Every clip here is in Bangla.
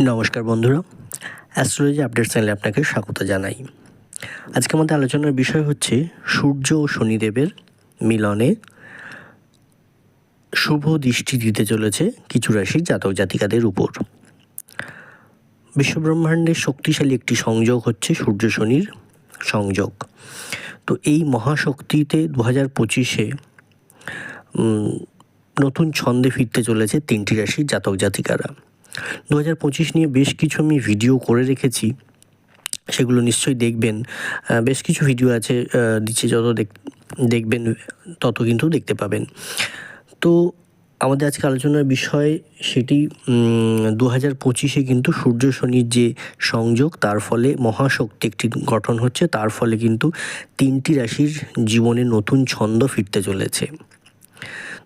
নমস্কার বন্ধুরা অ্যাস্ট্রোলজি আপডেট চ্যানেলে আপনাকে স্বাগত জানাই। আজকে আমাদের আলোচনার বিষয় হচ্ছে সূর্য ও শনিদেবের মিলনে শুভ দৃষ্টি দিতে চলেছে কিছু রাশির জাতক জাতিকাদের উপর। বিশ্বব্রহ্মাণ্ডের শক্তিশালী একটি সংযোগ হচ্ছে সূর্য শনির সংযোগ। তো এই মহাশক্তিতে দু হাজার পঁচিশে নতুন ছন্দে ফিরতে চলেছে তিনটি রাশির জাতক জাতিকারা। দু হাজার পঁচিশ নিয়ে বেশ কিছু আমি ভিডিও করে রেখেছি। সেগুলো নিশ্চয়ই দেখবেন। বেশ কিছু ভিডিও আছে দিচ্ছে যত দেখবেন, তত কিন্তু দেখতে পাবেন। তো আমাদের আজকে আলোচনার বিষয় সেটি দু হাজার পঁচিশে কিন্তু সূর্য শনির যে সংযোগ, তার ফলে মহাশক্তি একটি গঠন হচ্ছে। তার ফলে কিন্তু তিনটি রাশির জীবনে নতুন ছন্দ ফিরতে চলেছে।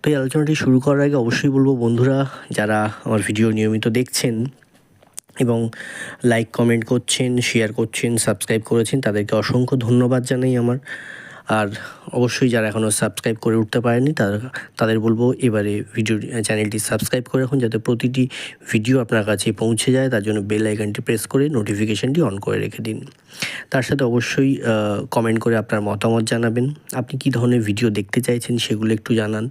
তো এই আলোচনাটি শুরু করার আগে অবশ্যই বলব, বন্ধুরা, যারা আমার ভিডিও নিয়মিত দেখছেন এবং লাইক কমেন্ট করছেন শেয়ার করছেন সাবস্ক্রাইব করেছেন, তাদেরকে অসংখ্য ধন্যবাদ জানাই আমার। আর অবশ্যই যারা এখনও সাবস্ক্রাইব করে উঠতে পারেনি তারা, তাদের বলব এবারে ভিডিও চ্যানেলটি সাবস্ক্রাইব করে রাখুন যাতে প্রতিটি ভিডিও আপনার কাছে পৌঁছে যায়। তার জন্য বেল আইকনটি প্রেস করে নোটিফিকেশানটি অন করে রেখে দিন। তার সাথে অবশ্যই কমেন্ট করে আপনার মতামত জানাবেন। আপনি কী ধরনের ভিডিও দেখতে চাইছেন সেগুলো একটু জানান।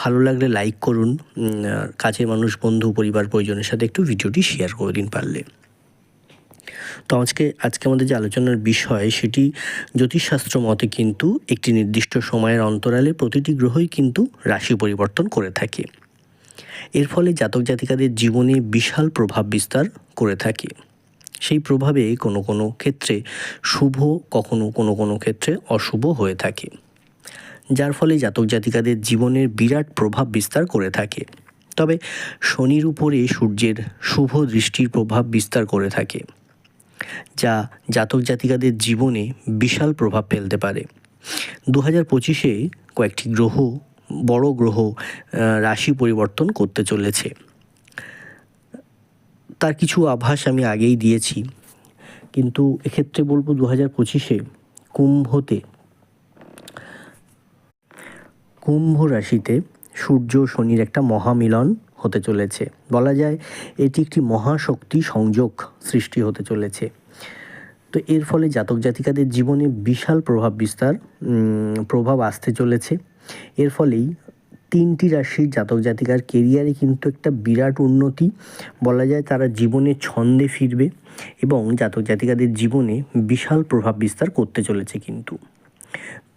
ভালো লাগলে লাইক করুন। কাছের মানুষ, বন্ধু, পরিবার, পরিজনের সাথে একটু ভিডিওটি শেয়ার করে দিন পারলে। তো আজকে আজকে আমাদের যে আলোচনার বিষয় সেটি জ্যোতিষশাস্ত্র মতে কিন্তু একটি নির্দিষ্ট সময়ের অন্তরালে প্রতিটি গ্রহই কিন্তু রাশি পরিবর্তন করে থাকে। এর ফলে জাতক জাতিকাদের জীবনে বিশাল প্রভাব বিস্তার করে থাকে। সেই প্রভাবে কোনো কোনো ক্ষেত্রে শুভ, কখনো কোনো কোনো ক্ষেত্রে অশুভ হয়ে থাকে। যার ফলে জাতক জাতিকাদের জীবনের বিরাট প্রভাব বিস্তার করে থাকে। তবে শনির উপরে সূর্যের শুভ দৃষ্টির প্রভাব বিস্তার করে থাকে। যা জাতক জাতিকাদের জীবনে বিশাল প্রভাব ফেলতে পারে। দু হাজার পঁচিশে কয়েকটি গ্রহ, বড় গ্রহ রাশি পরিবর্তন করতে চলেছে। তার কিছু আভাস আমি আগেই দিয়েছি, কিন্তু এক্ষেত্রে বলব দু হাজার পঁচিশে কুম্ভতে। কুম্ভ রাশিতে সূর্য শনির একটা মহামিলন হতে চলেছে। বলা যায়, এটি একটি মহাশক্তি সংযোগ সৃষ্টি হতে চলেছে। তো এর ফলে জাতক জাতিকাদের জীবনে বিশাল প্রভাব বিস্তার প্রভাব আসতে চলেছে। এর ফলেই তিনটি রাশির জাতক জাতিকার কেরিয়ারে কিন্তু একটা বিরাট উন্নতি। বলা যায়, তারা জীবনে ছন্দে ফিরবে এবং জাতক জাতিকাদের জীবনে বিশাল প্রভাব বিস্তার করতে চলেছে কিন্তু।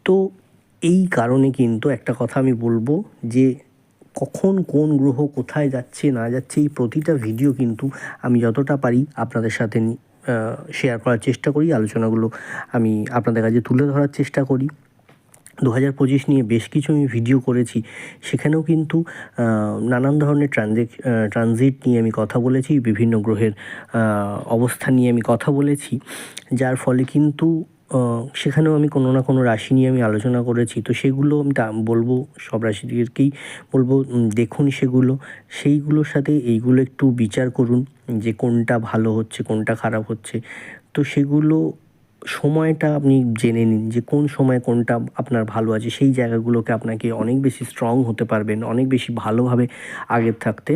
তো এই কারণে কিন্তু একটা কথা আমি বলব যে কখন কোন গ্রহ কোথায় যাচ্ছে, না যাচ্ছে, এই প্রতিটা ভিডিও কিন্তু আমি যতটা পারি আপনাদের সাথে শেয়ার করার চেষ্টা করি। আলোচনাগুলো আমি আপনাদের কাছে তুলে ধরার চেষ্টা করি। দু হাজার পঁচিশ নিয়ে বেশ কিছু আমি ভিডিও করেছি। সেখানেও কিন্তু নানান ধরনের ট্রানজেক ট্রানজিট নিয়ে আমি কথা বলেছি, বিভিন্ন গ্রহের অবস্থা নিয়ে আমি কথা বলেছি। যার ফলে কিন্তু সেখানেও আমি কোনো না কোনো রাশি নিয়ে আমি আলোচনা করেছি। তো সেগুলো আমি বলব, সব রাশিদেরকেই বলব দেখুন সেগুলো। সেইগুলোর সাথে এইগুলো একটু বিচার করুন যে কোনটা ভালো হচ্ছে, কোনটা খারাপ হচ্ছে। তো সেগুলো সময়টা আপনি জেনে নিন যে কোন সময় কোনটা আপনার ভালো আছে। সেই জায়গাগুলোকে আপনাকে অনেক বেশি স্ট্রং হতে পারবেন, অনেক বেশি ভালোভাবে আগের থাকতে।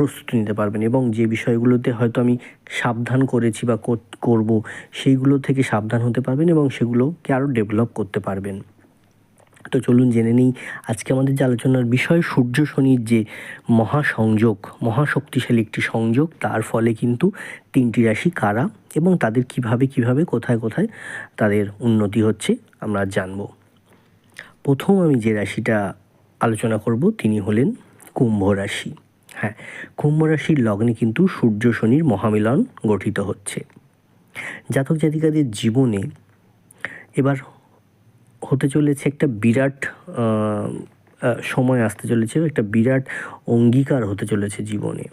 প্রস্তুতি নিতে পারবেন এবং যে বিষয়গুলোতে হয়তো আমি সাবধান করেছি বা করব, সেইগুলো থেকে সাবধান হতে পারবেন এবং সেগুলোকে আরও ডেভেলপ করতে পারবেন। তো চলুন জেনে নিই, আজকে আমাদের যে আলোচনার বিষয় সূর্য শনির যে মহাসংযোগ, মহাশক্তিশালী একটি সংযোগ, তার ফলে কিন্তু তিনটি রাশি কারা এবং তাদের কীভাবে কীভাবে, কোথায় কোথায় তাদের উন্নতি হচ্ছে আমরা জানব। প্রথম আমি যে রাশিটা আলোচনা করব, তিনি হলেন কুম্ভ রাশি। হ্যাঁ কুম্ভ রাশির লগ্নে কিন্তু সূর্য শনির মহামিলন গঠিত হচ্ছে। জাতক জাতিকাদের জীবনে এবার হতে চলেছে একটা বিরাট সময় আসতে চলেছে, একটা বিরাট অঙ্গীকার হতে চলেছে জীবনে।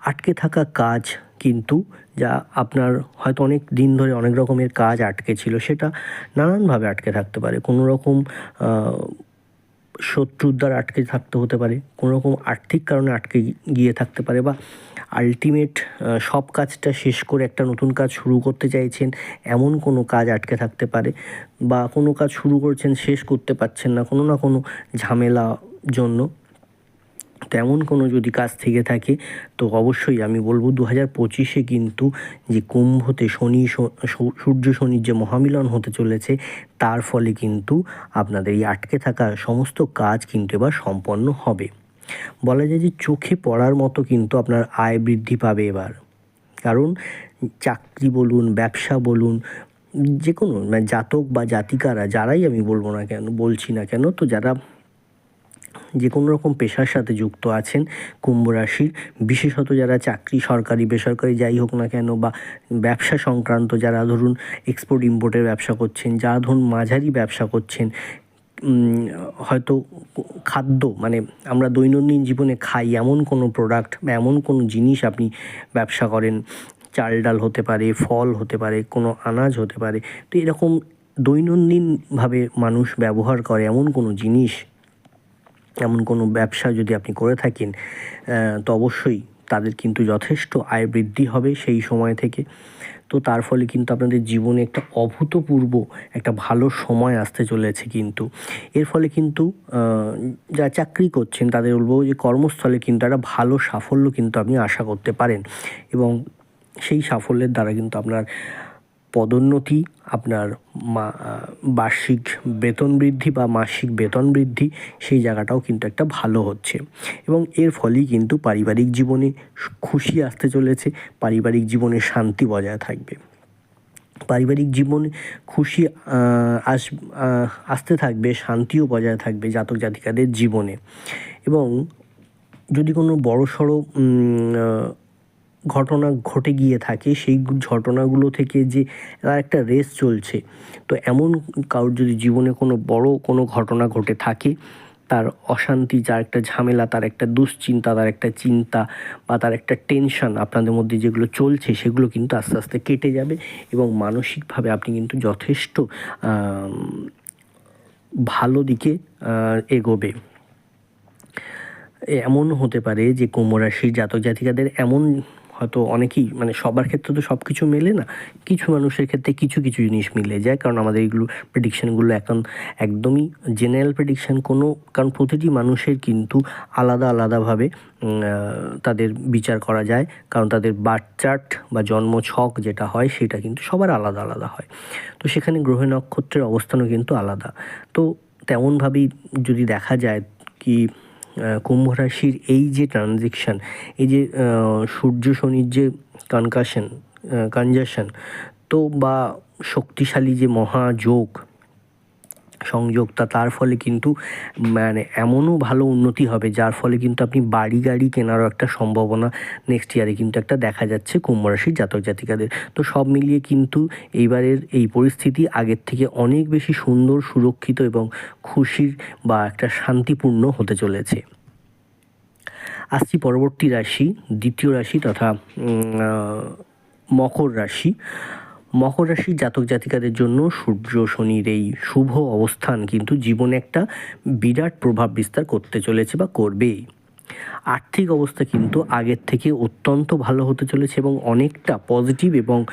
আটকে থাকা কাজ কিন্তু যা আপনার হয়তো অনেক দিন ধরে অনেক রকমের কাজ আটকে ছিল, সেটা নানানভাবে আটকে থাকতে পারে। কোনো রকম শত্রুর দ্বারা আটকে থাকতে হতে পারে, কোনো রকম আর্থিক কারণে আটকে গিয়ে থাকতে পারে বা আলটিমেট সব কাজটা শেষ করে একটা নতুন কাজ শুরু করতে চাইছেন, এমন কোনো কাজ আটকে থাকতে পারে বা কোনো কাজ শুরু করছেন, শেষ করতে পারছেন না কোনো না কোনো ঝামেলা জন্য। তেমন কোনো যদি কাজ থেকে থাকে, তো অবশ্যই আমি বলব দু হাজার পঁচিশে কিন্তু যে কুম্ভতে শনি সূর্য শনির যে মহামিলন হতে চলেছে, তার ফলে কিন্তু আপনাদের এই আটকে থাকা সমস্ত কাজ কিন্তু এবার সম্পন্ন হবে। বলা যায় যে চোখে পড়ার মতো কিন্তু আপনার আয় বৃদ্ধি পাবে এবার। কারণ চাকরি বলুন, ব্যবসা বলুন, যে কোনো মানে জাতক বা জাতিকারা, যারাই আমি বলব না কেন, বলছি না কেন, তো যারা যে কোনো রকম পেশার সাথে যুক্ত আছেন কুম্ভ রাশির বিশেষত যারা চাকরি, সরকারি, বেসরকারি যাই হোক না কেন বা ব্যবসা সংক্রান্ত যারা ধরুন এক্সপোর্ট ইম্পোর্টের ব্যবসা করছেন, যারা ধরুন মাঝারি ব্যবসা করছেন হয়তো খাদ্য মানে আমরা দৈনন্দিন জীবনে খাই এমন কোনো প্রোডাক্ট বা এমন কোনো জিনিস আপনি ব্যবসা করেন, চাল ডাল হতে পারে, ফল হতে পারে, কোনো আনাজ হতে পারে, তো এরকম দৈনন্দিনভাবে মানুষ ব্যবহার করে এমন কোনো জিনিস এমন কোনো ব্যবসা যদি আপনি করে থাকেন তো অবশ্যই তাদের কিন্তু যথেষ্ট আয় বৃদ্ধি হবে সেই সময় থেকে। তো তার ফলে কিন্তু আপনাদের জীবনে একটা অভূতপূর্ব একটা ভালো সময় আসতে চলেছে কিন্তু। এর ফলে কিন্তু যারা চাকরি করছেন তাদের বলব যে কর্মস্থলে কিন্তু একটা ভালো সাফল্য কিন্তু আপনি আশা করতে পারেন। এবং সেই সাফল্যের দ্বারা কিন্তু আপনার পদোন্নতি, আপনার মা, বার্ষিক বেতন বৃদ্ধি বা মাসিক বেতন বৃদ্ধি, সেই জায়গাটাও কিন্তু একটা ভালো হচ্ছে। এবং এর ফলেই কিন্তু পারিবারিক জীবনে খুশি আসতে চলেছে, পারিবারিক জীবনে শান্তি বজায় থাকবে। পারিবারিক জীবনে খুশি আস আসতে থাকবে, শান্তিও বজায় থাকবে জাতক জাতিকাদের জীবনে। এবং যদি কোনো বড় সড়ো ঘটনা ঘটে গিয়ে থাকে, সেই ঘটনাগুলো থেকে যে তার একটা রেস চলছে। তো এমন কারোর যদি জীবনে কোনো বড় কোনো ঘটনা ঘটে থাকে, তার অশান্তি যার একটা ঝামেলা, তার একটা দুশ্চিন্তা, তার একটা চিন্তা বা তার একটা টেনশন আপনাদের মধ্যে যেগুলো চলছে, সেগুলো কিন্তু আস্তে আস্তে কেটে যাবে এবং মানসিকভাবে আপনি কিন্তু যথেষ্ট ভালো দিকে এগোবে। এমন হতে পারে যে কুম্ভ রাশির জাতক জাতিকাদের এমন হয়তো অনেকেই মানে সবার ক্ষেত্রে তো সব কিছু মেলে না। কিছু মানুষের ক্ষেত্রে কিছু কিছু জিনিস মিলে যায়। কারণ আমাদের এগুলো প্রেডিকশানগুলো এখন একদমই জেনারেল প্রেডিকশান কোনো, কারণ প্রতিটি মানুষের কিন্তু আলাদা, আলাদাভাবে তাদের বিচার করা যায়। কারণ তাদের বার্থ চার্ট বা জন্ম ছক যেটা হয়, সেটা কিন্তু সবার আলাদা আলাদা হয়। তো সেখানে গ্রহ নক্ষত্রের অবস্থানও কিন্তু আলাদা। তো তেমনভাবেই যদি দেখা যায় কি কুম্ভ রাশির এই যে ট্রানজেকশান এই যে সূর্য শনির যে কনকাশন কনজাশন তো বা শক্তিশালী যে মহাযোগ সংযোগটা, তার ফলে কিন্তু মানে এমনও ভালো উন্নতি হবে, যার ফলে কিন্তু আপনি বাড়ি গাড়ি কেনারও একটা সম্ভাবনা নেক্সট ইয়ারে কিন্তু একটা দেখা যাচ্ছে কুম্ভরাশির জাতক জাতিকাদের। তো সব মিলিয়ে কিন্তু এইবারের এই পরিস্থিতি আগের থেকে অনেক বেশি সুন্দর, সুরক্ষিত এবং খুশির বা একটা শান্তিপূর্ণ হতে চলেছে। আসছি পরবর্তী রাশি, দ্বিতীয় রাশি তথা মকর রাশি। মকর রাশির জাতক জাতিকাদের জন্য সূর্য শনির এই শুভ অবস্থান কিন্তু জীবনে একটা বিরাট প্রভাব বিস্তার করতে চলেছে বা করবেই। আর্থিক অবস্থা কিন্তু আগের থেকে অত্যন্ত ভালো হতে চলেছে এবং অনেকটা পজিটিভ এবং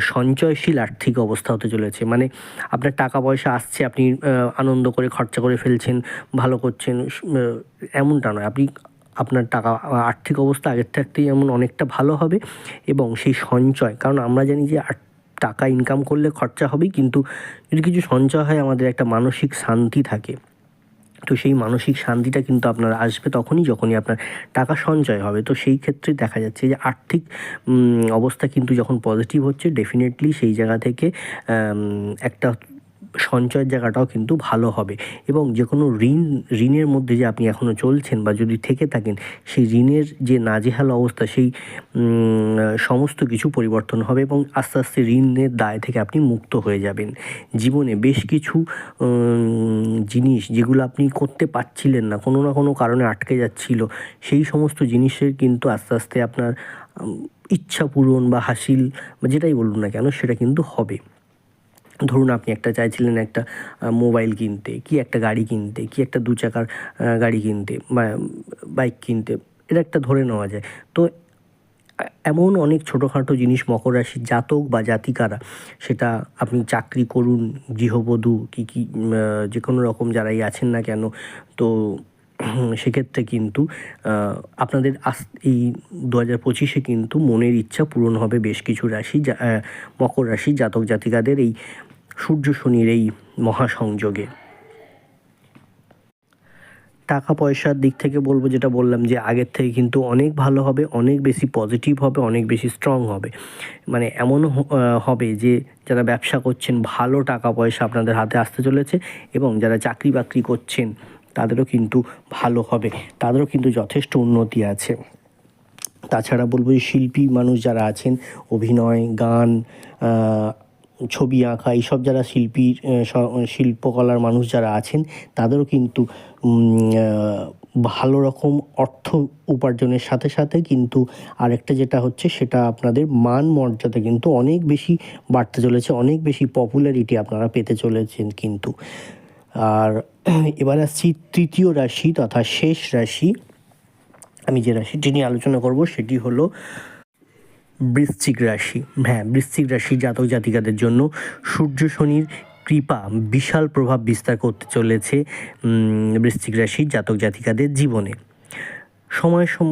সঞ্চয়শীল আর্থিক অবস্থা হতে চলেছে। মানে আপনার টাকা পয়সা আসছে, আপনি আনন্দ করে খরচা করে ফেলছেন, ভালো করছেন এমনটা নয়। আপনি, আপনার টাকা, আর্থিক অবস্থা আগের থাকতেই এমন অনেকটা ভালো হবে এবং সেই সঞ্চয়, কারণ আমরা জানি যে আর- টাকা ইনকাম করলে খরচা হবেই, কিন্তু যদি কিছু সঞ্চয় হয়, আমাদের একটা মানসিক শান্তি থাকে। তো সেই মানসিক শান্তিটা কিন্তু আপনার আসবে তখনই যখনই আপনার টাকা সঞ্চয় হবে। তো সেই ক্ষেত্রে দেখা যাচ্ছে যে আর্থিক অবস্থা কিন্তু যখন পজিটিভ হচ্ছে ডেফিনেটলি সেই জায়গা থেকে একটা সঞ্চয়ের জায়গাটাও কিন্তু ভালো হবে। এবং যে কোনো ঋণ, ঋণের মধ্যে যে আপনি এখনও চলছেন বা যদি থেকে থাকেন, সেই ঋণের যে নাজেহাল অবস্থা, সেই সমস্ত কিছু পরিবর্তন হবে এবং আস্তে আস্তে ঋণের দায় থেকে আপনি মুক্ত হয়ে যাবেন। জীবনে বেশ কিছু জিনিস যেগুলো আপনি করতে পারছিলেন না, কোনো না কোনো কারণে আটকে যাচ্ছিল, সেই সমস্ত জিনিসের কিন্তু আস্তে আস্তে আপনার ইচ্ছা পূরণ বা হাসিল বা যেটাই বলুন না কেন, সেটা কিন্তু হবে। ধরুন আপনি একটা চাইছিলেন একটা মোবাইল কিনতে, কি একটা গাড়ি কিনতে, কি একটা দু চাকার গাড়ি কিনতে, বা বাইক কিনতে, এটা একটা ধরে নেওয়া যায়। তো এমন অনেক ছোটোখাটো জিনিস মকর রাশির জাতক বা জাতিকারা, সেটা আপনি চাকরি করুন, গৃহবধূ, কি কি যে কোনো রকম যারাই আছেন না কেন, তো সেক্ষেত্রে কিন্তু আপনাদের আস, এই দু হাজার পঁচিশে কিন্তু মনের ইচ্ছা পূরণ হবে বেশ কিছু রাশি মকর রাশি জাতক জাতিকাদের এই সূর্য শনির এই মহাসংযোগে। টাকা পয়সার দিক থেকে বলব যেটা বললাম যে আগের থেকে কিন্তু অনেক ভালো হবে অনেক বেশি পজিটিভ হবে অনেক বেশি স্ট্রং হবে। মানে আহ, হবে যে যারা ব্যবসা করছেন ভালো টাকা পয়সা আপনাদের হাতে আসতে চলেছে এবং যারা চাকরি বাকরি করছেন তাদেরও কিন্তু ভালো হবে তাদেরও কিন্তু যথেষ্ট উন্নতি আছে। তাছাড়া বলব যে শিল্পী মানুষ যারা আছেন অভিনয় গান ছবি আঁকা, এইসব যারা শিল্পীর শিল্পকলার মানুষ যারা আছেন, তাদেরও কিন্তু ভালো রকম অর্থ উপার্জনের সাথে সাথে কিন্তু আরেকটা যেটা হচ্ছে সেটা আপনাদের মান মর্যাদা কিন্তু অনেক বেশি বাড়তে চলেছে, অনেক বেশি পপুলারিটি আপনারা পেতে চলেছেন কিন্তু। আর এবার আসছি তৃতীয় রাশি তথা শেষ রাশি। আমি যে রাশিটি নিয়ে আলোচনা করব সেটি হলো বৃশ্চিক রাশি। হ্যাঁ বৃশ্চিক রাশি জাতক জাতিকাদের জন্য সূর্য শনির কৃপা বিশাল প্রভাব বিস্তার করতে চলেছে বৃশ্চিক রাশি জাতক জাতিকাদের জীবনে। সময় সম,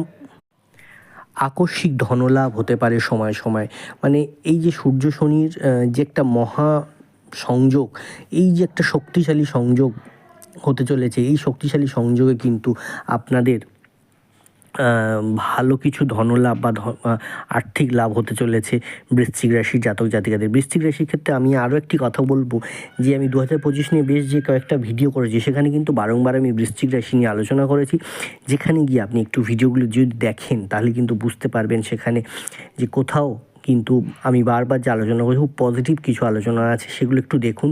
আকস্মিক ধনলাভ হতে পারে সময় সময়। মানে এই যে সূর্য শনির যে একটা মহা সংযোগ, এই যে একটা শক্তিশালী সংযোগ হতে চলেছে, এই শক্তিশালী সংযোগে কিন্তু আপনাদের ভালো কিছু ধনলাভ বা আর্থিক লাভ হতে চলেছে বৃশ্চিক রাশির জাতক জাতিকাদের। বৃশ্চিক রাশির ক্ষেত্রে আমি আরও একটি কথা বলব যে, আমি দু হাজার পঁচিশ নিয়ে বেশ যে কয়েকটা ভিডিও করেছি, সেখানে কিন্তু বারংবার আমি বৃশ্চিক রাশি নিয়ে আলোচনা করেছি। যেখানে গিয়ে আপনি একটু ভিডিওগুলো যদি দেখেন, তাহলে কিন্তু বুঝতে পারবেন সেখানে যে কোথাও কিন্তু আমি বারবার যে আলোচনা করি খুব পজিটিভ কিছু আলোচনা আছে, সেগুলো একটু দেখুন।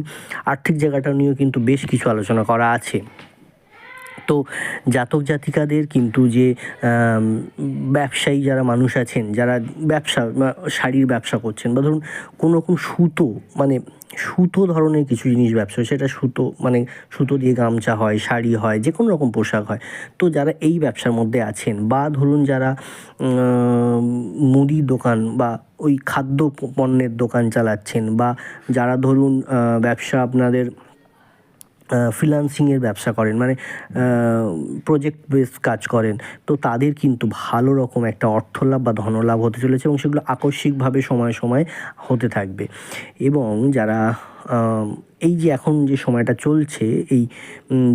আর্থিক জায়গাটা নিয়েও কিন্তু বেশ কিছু আলোচনা করা আছে। তো জাতক জাতিকাদের কিন্তু যে ব্যবসায়ী যারা মানুষ আছেন যারা ব্যবসা শাড়ির ব্যবসা করছেন বা ধরুন কোনো রকম সুতো মানে সুতো ধরনের কিছু জিনিস ব্যবসা হয়, সেটা সুতো মানে সুতো দিয়ে গামছা হয় শাড়ি হয় যে কোনো রকম পোশাক হয়। তো যারা এই ব্যবসার মধ্যে আছেন বা ধরুন যারা মুদির দোকান বা ওই খাদ্য পণ্যের দোকান চালাচ্ছেন বা যারা ধরুন ব্যবসা আপনাদের ফ্রিলান্সিংয়ের ব্যবসা করেন মানে প্রজেক্ট বেস কাজ করেন, তো তাদের কিন্তু ভালো রকম একটা অর্থলাভ বা ধনলাভ হতে চলেছে এবং সেগুলো আকস্মিকভাবে সময় সময় হতে থাকবে। এবং যারা এই যে এখন যে সময়টা চলছে, এই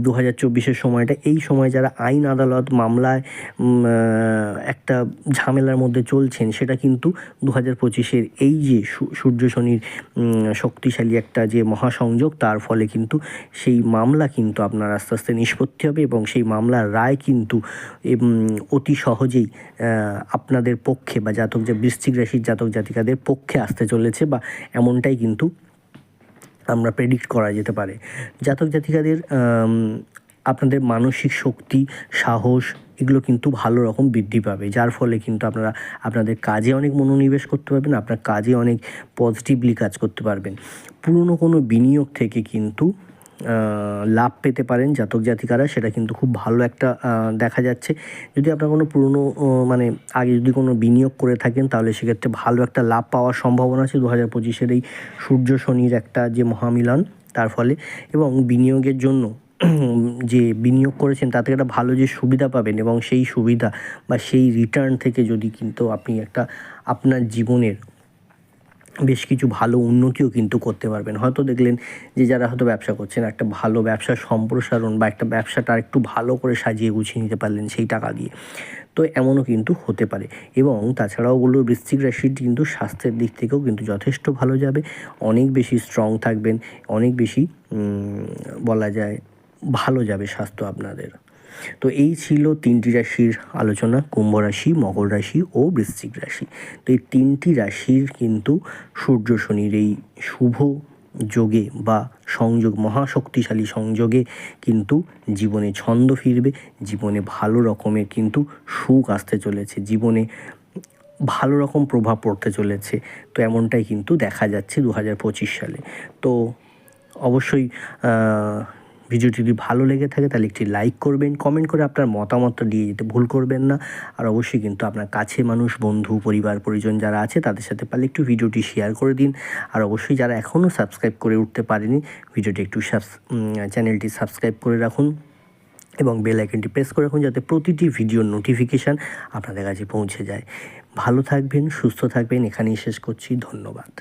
দু হাজার চব্বিশের সময়টা, এই সময় যারা আইন আদালত মামলায় একটা ঝামেলার মধ্যে চলছেন, সেটা কিন্তু দু হাজার পঁচিশের এই যে সূর্য শনির শক্তিশালী একটা যে মহাসংযোগ, তার ফলে কিন্তু সেই মামলা কিন্তু আপনার আস্তে আস্তে নিষ্পত্তি হবে এবং সেই মামলার রায় কিন্তু অতি সহজেই আপনাদের পক্ষে বা জাতক যে বৃশ্চিক রাশির জাতক জাতিকাদের পক্ষে আসতে চলেছে বা এমনটাই কিন্তু আমরা প্রেডিক্ট করা যেতে পারে। জাতক জাতিকাদের আপনাদের মানসিক শক্তি, সাহস, এগুলো কিন্তু ভালো রকম বৃদ্ধি পাবে। যার ফলে কিন্তু আপনারা, আপনাদের কাজে অনেক মনোনিবেশ করতে পারবেন, আপনার কাজে অনেক পজিটিভলি কাজ করতে পারবেন। পুরনো কোনো বিনিয়োগ থেকে কিন্তু লাভ পেতে পারেন জাতক জাতিকারা, সেটা কিন্তু খুব ভালো একটা দেখা যাচ্ছে। যদি আপনার কোনো পুরনো মানে আগে যদি কোনো বিনিয়োগ করে থাকেন, তাহলে সেক্ষেত্রে ভালো একটা লাভ পাওয়ার সম্ভাবনা আছে। দু হাজার পঁচিশের এই সূর্য শনির একটা যে মহামিলন, তার ফলে, এবং বিনিয়োগের জন্য যে বিনিয়োগ করেছেন, তাতে একটা ভালো যে সুবিধা পাবেন, এবং সেই সুবিধা বা সেই রিটার্ন থেকে যদি কিন্তু আপনি একটা আপনার জীবনের বেশ কিছু ভালো উন্নতিও কিন্তু করতে পারবেন। হয়তো দেখলেন যে যারা হয়তো ব্যবসা করছেন, একটা ভালো ব্যবসার সম্প্রসারণ বা একটা ব্যবসাটা একটু ভালো করে সাজিয়ে গুছিয়ে নিতে পারলেন সেই টাকা দিয়ে। তো এমনও কিন্তু হতে পারে। এবং তাছাড়াও বলব বৃশ্চিক রাশির কিন্তু স্বাস্থ্যের দিক থেকেও কিন্তু যথেষ্ট ভালো যাবে। অনেক বেশি স্ট্রং থাকবেন, অনেক বেশি বলা যায় ভালো যাবে স্বাস্থ্য আপনাদের। তো এই ছিল তিনটি রাশির আলোচনা, কুম্ভ রাশি, মকর রাশি ও বৃশ্চিক রাশি। তো এই তিনটি রাশির কিন্তু সূর্য শনির এই শুভ যোগে বা সংযোগ, মহাশক্তিশালী সংযোগে কিন্তু জীবনে ছন্দ ফিরবে, জীবনে ভালো রকমের কিন্তু সুখ আসতে চলেছে, জীবনে ভালো রকম প্রভাব পড়তে চলেছে। তো এমনটাই কিন্তু দেখা যাচ্ছে দু হাজার পঁচিশ সালে। তো অবশ্যই ভিডিওটি যদি ভালো লেগে থাকে, তাহলে একটি লাইক করবেন কমেন্ট করে আপনার মতামতটা দিয়ে যেতে ভুল করবেন না। আর অবশ্যই কিন্তু আপনার কাছে মানুষ, বন্ধু, পরিবার, পরিজন যারা আছে, তাদের সাথে পারলে একটু ভিডিওটি শেয়ার করে দিন। আর অবশ্যই যারা এখনও সাবস্ক্রাইব করে উঠতে পারেনি, ভিডিওটি একটু চ্যানেলটি সাবস্ক্রাইব করে রাখুন। এবং বেল আইকনটি প্রেস করে রাখুন, যাতে প্রতিটি ভিডিওর নোটিফিকেশান আপনাদের কাছে পৌঁছে যায়। ভালো থাকবেন, সুস্থ থাকবেন, এখানেই শেষ করছি, ধন্যবাদ।